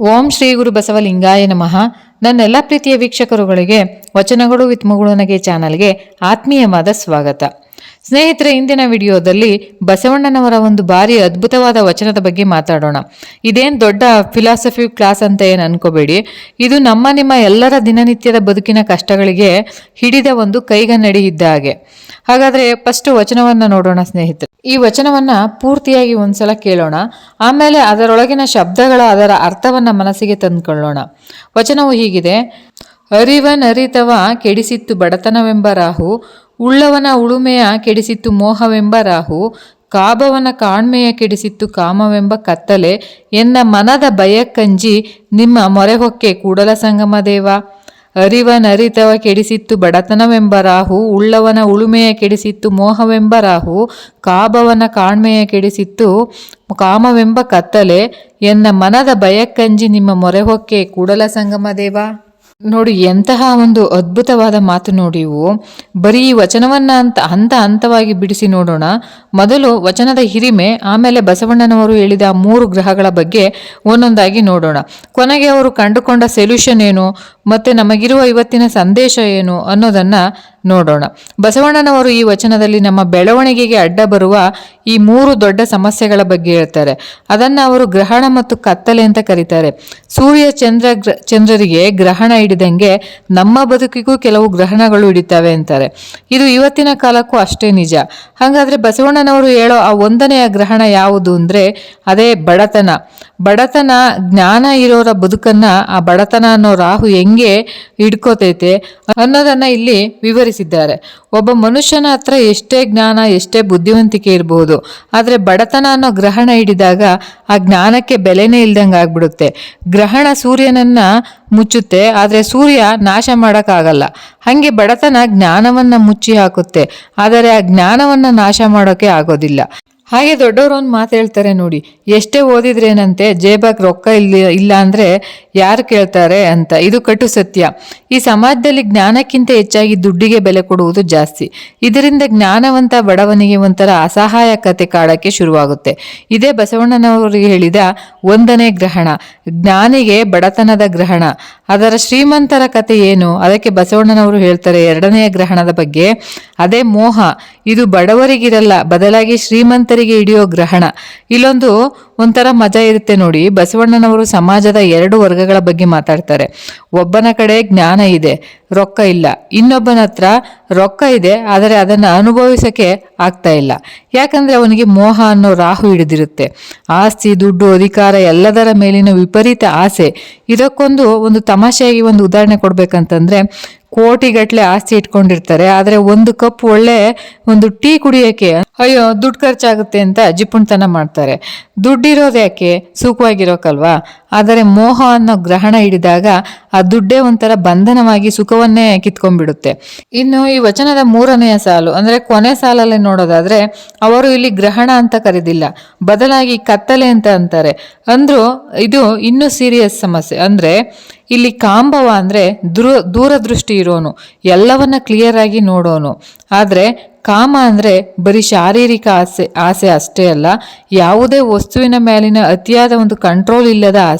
ಓಂ ಶ್ರೀ ಗುರು ಬಸವಲಿಂಗಾಯ ನಮಃ. ನನ್ನೆಲ್ಲ ಪ್ರೀತಿಯ ವೀಕ್ಷಕರುಗಳಿಗೆ ವಚನಗಳು ವಿತ್ ಮುಗುಳುನಗೆ ಚಾನಲ್ಗೆ ಆತ್ಮೀಯವಾದ ಸ್ವಾಗತ. ಸ್ನೇಹಿತರೆ, ಇಂದಿನ ವಿಡಿಯೋದಲ್ಲಿ ಬಸವಣ್ಣನವರ ಒಂದು ಬಾರಿ ಅದ್ಭುತವಾದ ವಚನದ ಬಗ್ಗೆ ಮಾತಾಡೋಣ. ಇದೇನು ದೊಡ್ಡ ಫಿಲಾಸಫಿ ಕ್ಲಾಸ್ ಅಂತ ಏನು ಅನ್ಕೋಬೇಡಿ. ಇದು ನಮ್ಮ ನಿಮ್ಮ ಎಲ್ಲರ ದಿನನಿತ್ಯದ ಬದುಕಿನ ಕಷ್ಟಗಳಿಗೆ ಹಿಡಿದ ಒಂದು ಕೈಗನ್ನಡಿ ಇದ್ದ ಹಾಗೆ. ಹಾಗಾದ್ರೆ ಫಸ್ಟ್ ವಚನವನ್ನ ನೋಡೋಣ ಸ್ನೇಹಿತರೆ. ಈ ವಚನವನ್ನ ಪೂರ್ತಿಯಾಗಿ ಒಂದ್ಸಲ ಕೇಳೋಣ. ಆಮೇಲೆ ಅದರೊಳಗಿನ ಶಬ್ದಗಳ ಅದರ ಅರ್ಥವನ್ನ ಮನಸ್ಸಿಗೆ ತಂದುಕೊಳ್ಳೋಣ. ವಚನವು ಹೀಗಿದೆ. ಅರಿವನರಿತವ ಕೆಡಿಸಿತ್ತು ಬಡತನವೆಂಬ ರಾಹು ಉಳ್ಳವನ ಉಳುಮೆಯ ಕೆಡಿಸಿತ್ತು ಮೋಹವೆಂಬ ರಾಹು, ಕಾಬವನ ಕಾಣ್ಮೆಯ ಕೆಡಿಸಿತ್ತು ಕಾಮವೆಂಬ ಕತ್ತಲೆ ಎನ್ನ ಮನದ ಭಯಕ್ಕಂಜಿ ನಿಮ್ಮ ಮೊರೆಹೊಕ್ಕೆ ಕೂಡಲ ಸಂಗಮ ದೇವ. ಅರಿವನರಿತವ ಕೆಡಿಸಿತ್ತು ಬಡತನವೆಂಬ ರಾಹು, ಉಳ್ಳವನ ಉಳುಮೆಯ ಕೆಡಿಸಿತ್ತು ಮೋಹವೆಂಬ ರಾಹು, ಕಾಬವನ ಕಾಣ್ಮೆಯ ಕೆಡಿಸಿತ್ತು ಕಾಮವೆಂಬ ಕತ್ತಲೆ ಎನ್ನ ಮನದ ಭಯಕ್ಕಂಜಿ ನಿಮ್ಮ ಮೊರೆಹೊಕ್ಕೆ ಕೂಡಲ ಸಂಗಮ ದೇವ. ನೋಡಿ, ಎಂತಹ ಒಂದು ಅದ್ಭುತವಾದ ಮಾತು ನೋಡಿ ಇವು. ಬರೀ ವಚನವನ್ನ ಅಂತ, ಹಂತ ಹಂತವಾಗಿ ಬಿಡಿಸಿ ನೋಡೋಣ. ಮೊದಲು ವಚನದ ಹಿರಿಮೆ, ಆಮೇಲೆ ಬಸವಣ್ಣನವರು ಹೇಳಿದ ಮೂರು ಗ್ರಹಗಳ ಬಗ್ಗೆ ಒಂದೊಂದಾಗಿ ನೋಡೋಣ. ಕೊನೆಗೆ ಅವರು ಕಂಡುಕೊಂಡ ಸೊಲ್ಯೂಷನ್ ಏನು, ಮತ್ತೆ ನಮಗಿರುವ ಇವತ್ತಿನ ಸಂದೇಶ ಏನು ಅನ್ನೋದನ್ನ ನೋಡೋಣ. ಬಸವಣ್ಣನವರು ಈ ವಚನದಲ್ಲಿ ನಮ್ಮ ಬೆಳವಣಿಗೆಗೆ ಅಡ್ಡ ಬರುವ ಈ ಮೂರು ದೊಡ್ಡ ಸಮಸ್ಯೆಗಳ ಬಗ್ಗೆ ಹೇಳ್ತಾರೆ. ಅದನ್ನ ಅವರು ಗ್ರಹಣ ಮತ್ತು ಕತ್ತಲೆ ಅಂತ ಕರೀತಾರೆ. ಸೂರ್ಯ ಚಂದ್ರ ಚಂದ್ರರಿಗೆ ಗ್ರಹಣ ಹಿಡಿದಂಗೆ ನಮ್ಮ ಬದುಕಿಗೂ ಕೆಲವು ಗ್ರಹಣಗಳು ಹಿಡಿತವೆ ಅಂತಾರೆ. ಇದು ಇವತ್ತಿನ ಕಾಲಕ್ಕೂ ಅಷ್ಟೇ ನಿಜ. ಹಾಗಾದ್ರೆ ಬಸವಣ್ಣನವರು ಹೇಳೋ ಆ ಒಂದನೆಯ ಗ್ರಹಣ ಯಾವುದು ಅಂದ್ರೆ ಅದೇ ಬಡತನ. ಬಡತನ ಜ್ಞಾನ ಇರೋರ ಬದುಕನ್ನ ಆ ಬಡತನ ಅನ್ನೋ ರಾಹು ಹೆಂಗೆ ಹಿಡ್ಕೋತೈತೆ ಅನ್ನೋದನ್ನ ಇಲ್ಲಿ ವಿವರಿಸಿದ್ದಾರೆ. ಒಬ್ಬ ಮನುಷ್ಯನ ಹತ್ರ ಎಷ್ಟೇ ಜ್ಞಾನ, ಎಷ್ಟೇ ಬುದ್ಧಿವಂತಿಕೆ ಇರಬಹುದು ಆದ್ರೆ ಬಡತನ ಅನ್ನೋ ಗ್ರಹಣ ಹಿಡಿದಾಗ ಆ ಜ್ಞಾನಕ್ಕೆ ಬೆಲೆನೇ ಇಲ್ದಂಗೆ ಆಗ್ಬಿಡುತ್ತೆ ಗ್ರಹಣ ಸೂರ್ಯನನ್ನ ಮುಚ್ಚುತ್ತೆ, ಆದರೆ ಸೂರ್ಯ ನಾಶ ಮಾಡೋಕ್ಕಾಗಲ್ಲ. ಹಾಗೆ ಬಡತನ ಜ್ಞಾನವನ್ನು ಮುಚ್ಚಿ ಹಾಕುತ್ತೆ ಆದರೆ ಆ ಜ್ಞಾನವನ್ನು ನಾಶ ಮಾಡೋಕ್ಕೆ ಆಗೋದಿಲ್ಲ. ಹಾಗೆ ದೊಡ್ಡವರು ಒಂದು ಮಾತು ಹೇಳ್ತಾರೆ ನೋಡಿ, ಎಷ್ಟೇ ಓದಿದ್ರೇನಂತೆ ಜೇಬಾಗ್ ರೊಕ್ಕ ಇಲ್ಲ ಇಲ್ಲ ಅಂದರೆ ಯಾರು ಕೇಳ್ತಾರೆ ಅಂತ. ಇದು ಕಟು ಸತ್ಯ. ಈ ಸಮಾಜದಲ್ಲಿ ಜ್ಞಾನಕ್ಕಿಂತ ಹೆಚ್ಚಾಗಿ ದುಡ್ಡಿಗೆ ಬೆಲೆ ಕೊಡುವುದು ಜಾಸ್ತಿ. ಇದರಿಂದ ಜ್ಞಾನವಂತ ಬಡವನಿಗೆ ಒಂಥರ ಅಸಹಾಯಕತೆ ಕಾಡಕ್ಕೆ ಶುರುವಾಗುತ್ತೆ. ಇದೇ ಬಸವಣ್ಣನವರಿಗೆ ಹೇಳಿದ ಒಂದನೇ ಗ್ರಹಣ, ಜ್ಞಾನಿಗೆ ಬಡತನದ ಗ್ರಹಣ. ಅದರ ಶ್ರೀಮಂತರ ಕತೆ ಏನು? ಅದಕ್ಕೆ ಬಸವಣ್ಣನವರು ಹೇಳ್ತಾರೆ ಎರಡನೆಯ ಗ್ರಹಣದ ಬಗ್ಗೆ. ಅದೇ ಮೋಹ. ಇದು ಬಡವರಿಗಿರಲ್ಲ, ಬದಲಾಗಿ ಶ್ರೀಮಂತರಿಗೆ ಹಿಡಿಯೋ ಗ್ರಹಣ. ಇಲ್ಲೊಂದು ಒಂಥರ ಮಜಾ ಇರುತ್ತೆ ನೋಡಿ. ಬಸವಣ್ಣನವರು ಸಮಾಜದ ಎರಡು ವರ್ಗಗಳ ಬಗ್ಗೆ ಮಾತಾಡ್ತಾರೆ. ಒಬ್ಬನ ಕಡೆ ಜ್ಞಾನ ಇದೆ, ರೊಕ್ಕ ಇಲ್ಲ. ಇನ್ನೊಬ್ಬನ ಹತ್ರ ರೊಕ್ಕ ಇದೆ, ಆದರೆ ಅದನ್ನು ಅನುಭವಿಸಕ್ಕೆ ಆಗ್ತಾ ಇಲ್ಲ. ಯಾಕಂದ್ರೆ ಅವನಿಗೆ ಮೋಹ ಅನ್ನೋ ರಾಹು ಹಿಡಿದಿರುತ್ತೆ. ಆಸ್ತಿ, ದುಡ್ಡು, ಅಧಿಕಾರ ಎಲ್ಲದರ ಮೇಲಿನ ವಿಪರೀತ ಆಸೆ. ಇದಕ್ಕೊಂದು ಒಂದು ತಮಾಷೆಯಾಗಿ ಒಂದು ಉದಾಹರಣೆ ಕೊಡ್ಬೇಕಂತಂದ್ರೆ ಕೋಟಿಗಟ್ಟಲೆ ಆಸ್ತಿ ಇಟ್ಕೊಂಡಿರ್ತಾರೆ, ಆದರೆ ಒಂದು ಕಪ್ ಒಳ್ಳೆ ಒಂದು ಟೀ ಕುಡಿಯಕ್ಕೆ ಅಯ್ಯೋ, ದುಡ್ಡು ಖರ್ಚಾಗುತ್ತೆ ಅಂತ ಜಿಪುಣ್ತನ ಮಾಡ್ತಾರೆ. ದುಡ್ಡಿರೋದು ಯಾಕೆ? ಸುಖವಾಗಿರೋಕಲ್ವಾ ಆದರೆ ಮೋಹ ಅನ್ನೋ ಗ್ರಹಣ ಹಿಡಿದಾಗ ಆ ದುಡ್ಡೇ ಒಂಥರ ಬಂಧನವಾಗಿ ಸುಖವನ್ನೇ ಕಿತ್ಕೊಂಡ್ಬಿಡುತ್ತೆ. ಇನ್ನು ಈ ವಚನದ ಮೂರನೆಯ ಸಾಲು, ಅಂದ್ರೆ ಕೊನೆ ಸಾಲಲ್ಲಿ ನೋಡೋದಾದ್ರೆ, ಅವರು ಇಲ್ಲಿ ಗ್ರಹಣ ಅಂತ ಕರೆದಿಲ್ಲ, ಬದಲಾಗಿ ಕತ್ತಲೆ ಅಂತ ಅಂತಾರೆ. ಅಂದ್ರೂ ಇದು ಇನ್ನೂ ಸೀರಿಯಸ್ ಸಮಸ್ಯೆ. ಅಂದ್ರೆ ಇಲ್ಲಿ ಕಾಂಬವ ಅಂದ್ರೆ ದೂರ, ದೂರದೃಷ್ಟಿ ಇರೋನು, ಎಲ್ಲವನ್ನ ಕ್ಲಿಯರ್ ಆಗಿ ನೋಡೋನು. ಆದರೆ ಕಾಮ ಅಂದ್ರೆ ಬರೀ ಶಾರೀರಿಕ ಆಸೆ ಆಸೆ ಅಷ್ಟೇ ಅಲ್ಲ, ಯಾವುದೇ ವಸ್ತುವಿನ ಮೇಲಿನ ಅತಿಯಾದ ಒಂದು ಕಂಟ್ರೋಲ್ ಇಲ್ಲದ ಆಸೆ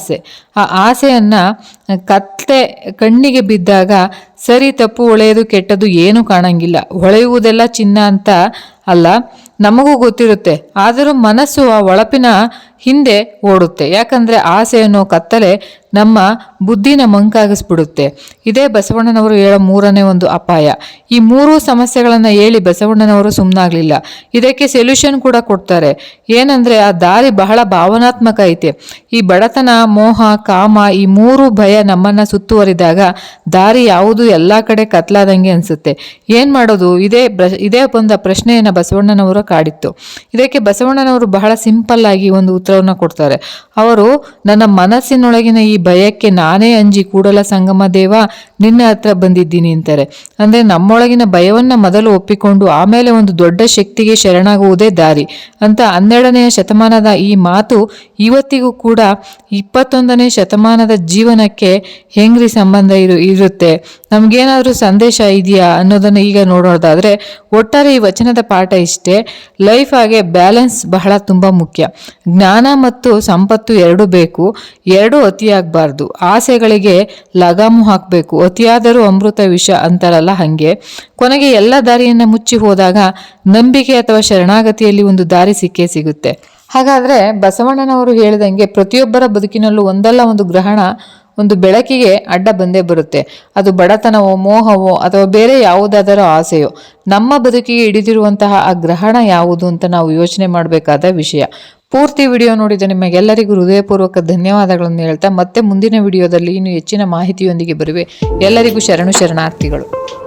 ಆ ಆಸೆಯನ್ನ ಕತ್ತೆ ಕಣ್ಣಿಗೆ ಬಿದ್ದಾಗ ಸರಿ ತಪ್ಪು ಒಳ್ಳೆಯದು ಕೆಟ್ಟದ್ದು ಏನು ಕಾಣಂಗಿಲ್ಲ. ಹೊಳೆಯುವುದೆಲ್ಲ ಚಿನ್ನ ಅಂತ ಅಲ್ಲ. ನಮಗೂ ಗೊತ್ತಿರುತ್ತೆ, ಆದರೂ ಮನಸ್ಸು ಆ ಒಳಪಿನ ಹಿಂದೆ ಓಡುತ್ತೆ. ಯಾಕಂದರೆ ಆಸೆ ಅನ್ನೋ ಕತ್ತಲೆ ನಮ್ಮ ಬುದ್ಧಿನ ಮಂಕಾಗಿಸ್ಬಿಡುತ್ತೆ. ಇದೇ ಬಸವಣ್ಣನವರು ಹೇಳೋ ಮೂರನೇ ಒಂದು ಅಪಾಯ. ಈ ಮೂರು ಸಮಸ್ಯೆಗಳನ್ನು ಹೇಳಿ ಬಸವಣ್ಣನವರು ಸುಮ್ಮನಾಗಲಿಲ್ಲ ಇದಕ್ಕೆ ಸೊಲ್ಯೂಷನ್ ಕೂಡ ಕೊಡ್ತಾರೆ. ಏನಂದರೆ ಆ ದಾರಿ ಬಹಳ ಭಾವನಾತ್ಮಕ ಐತೆ. ಈ ಬಡತನ, ಮೋಹ, ಕಾಮ ಈ ಮೂರು ಭಯ ನಮ್ಮನ್ನು ಸುತ್ತುವರಿದಾಗ ದಾರಿ ಯಾವುದು ಎಲ್ಲ ಕಡೆ ಕತ್ಲಾದಂಗೆ ಅನಿಸುತ್ತೆ. ಏನು ಮಾಡೋದು? ಇದೇ ಇದೇ ಒಂದು ಪ್ರಶ್ನೆಯನ್ನು ಬಸವಣ್ಣನವರು ಕಾಡಿತ್ತು. ಇದಕ್ಕೆ ಬಸವಣ್ಣನವರು ಬಹಳ ಸಿಂಪಲ್ ಆಗಿ ಒಂದು ಉತ್ತರವನ್ನು ಕೊಡ್ತಾರೆ. ಅವರು, ನನ್ನ ಮನಸ್ಸಿನೊಳಗಿನ ಈ ಭಯಕ್ಕೆ ನಾನೇ ಅಂಜಿ ಕೂಡಲ ಸಂಗಮ ದೇವ, ನಿನ್ನ ಹತ್ರ ಬಂದಿದ್ದೀನಿ ಅಂತಾರೆ. ಅಂದ್ರೆ ನಮ್ಮೊಳಗಿನ ಭಯವನ್ನ ಮೊದಲು ಒಪ್ಪಿಕೊಂಡು ಆಮೇಲೆ ಒಂದು ದೊಡ್ಡ ಶಕ್ತಿಗೆ ಶರಣಾಗುವುದೇ ದಾರಿ. ಅಂತ ಹನ್ನೆರಡನೆಯ ಶತಮಾನದ ಈ ಮಾತು ಇವತ್ತಿಗೂ ಕೂಡ ಇಪ್ಪತ್ತೊಂದನೇ ಶತಮಾನದ ಜೀವನಕ್ಕೆ ಹೆಂಗ್ರಿ ಸಂಬಂಧ ಇರು, ಇರುತ್ತೆ. ನಮಗೇನಾದರೂ ಸಂದೇಶ ಇದೆಯಾ ಅನ್ನೋದನ್ನು ಈಗ ನೋಡೋದಾದ್ರೆ ಒಟ್ಟಾರೆ ಈ ವಚನದ ಪಾಠ ಇಷ್ಟೇ. ಲೈಫ್ ಆಗಿ ಬ್ಯಾಲೆನ್ಸ್ ಬಹಳ ತುಂಬ ಮುಖ್ಯ. ಜ್ಞಾನ ಮತ್ತು ಸಂಪತ್ತು ಎರಡು ಬೇಕು. ಎರಡೂ ಅತಿಯಾಗಬಾರ್ದು. ಆಸೆಗಳಿಗೆ ಲಗಾಮು ಹಾಕಬೇಕು. ಅತಿಯಾದರೂ ಅಮೃತ ವಿಷ ಅಂತಾರಲ್ಲ ಹಾಗೆ. ಕೊನೆಗೆ ಎಲ್ಲ ದಾರಿಯನ್ನು ಮುಚ್ಚಿ ಹೋದಾಗ ನಂಬಿಕೆ ಅಥವಾ ಶರಣಾಗತಿಯಲ್ಲಿ ಒಂದು ದಾರಿ ಸಿಕ್ಕೇ ಸಿಗುತ್ತೆ. ಹಾಗಾದ್ರೆ ಬಸವಣ್ಣನವರು ಹೇಳಿದಂಗೆ ಪ್ರತಿಯೊಬ್ಬರ ಬದುಕಿನಲ್ಲೂ ಒಂದಲ್ಲ ಒಂದು ಗ್ರಹಣ ಒಂದು ಬೆಳಕಿಗೆ ಅಡ್ಡ ಬಂದೇ ಬರುತ್ತೆ. ಅದು ಬಡತನವೋ, ಮೋಹವೋ ಅಥವಾ ಬೇರೆ ಯಾವುದಾದರೂ ಆಸೆಯೋ, ನಮ್ಮ ಬದುಕಿಗೆ ಹಿಡಿದಿರುವಂತಹ ಆ ಗ್ರಹಣ ಯಾವುದು ಅಂತ ನಾವು ಯೋಚನೆ ಮಾಡಬೇಕಾದ ವಿಷಯ. ಪೂರ್ತಿ ವಿಡಿಯೋ ನೋಡಿದ ನಿಮಗೆಲ್ಲರಿಗೂ ಹೃದಯಪೂರ್ವಕ ಧನ್ಯವಾದಗಳನ್ನು ಹೇಳ್ತಾ ಮತ್ತೆ ಮುಂದಿನ ವಿಡಿಯೋದಲ್ಲಿ ಇನ್ನು ಹೆಚ್ಚಿನ ಮಾಹಿತಿಯೊಂದಿಗೆ ಬರುವೆ. ಎಲ್ಲರಿಗೂ ಶರಣು ಶರಣಾರ್ಥಿಗಳು.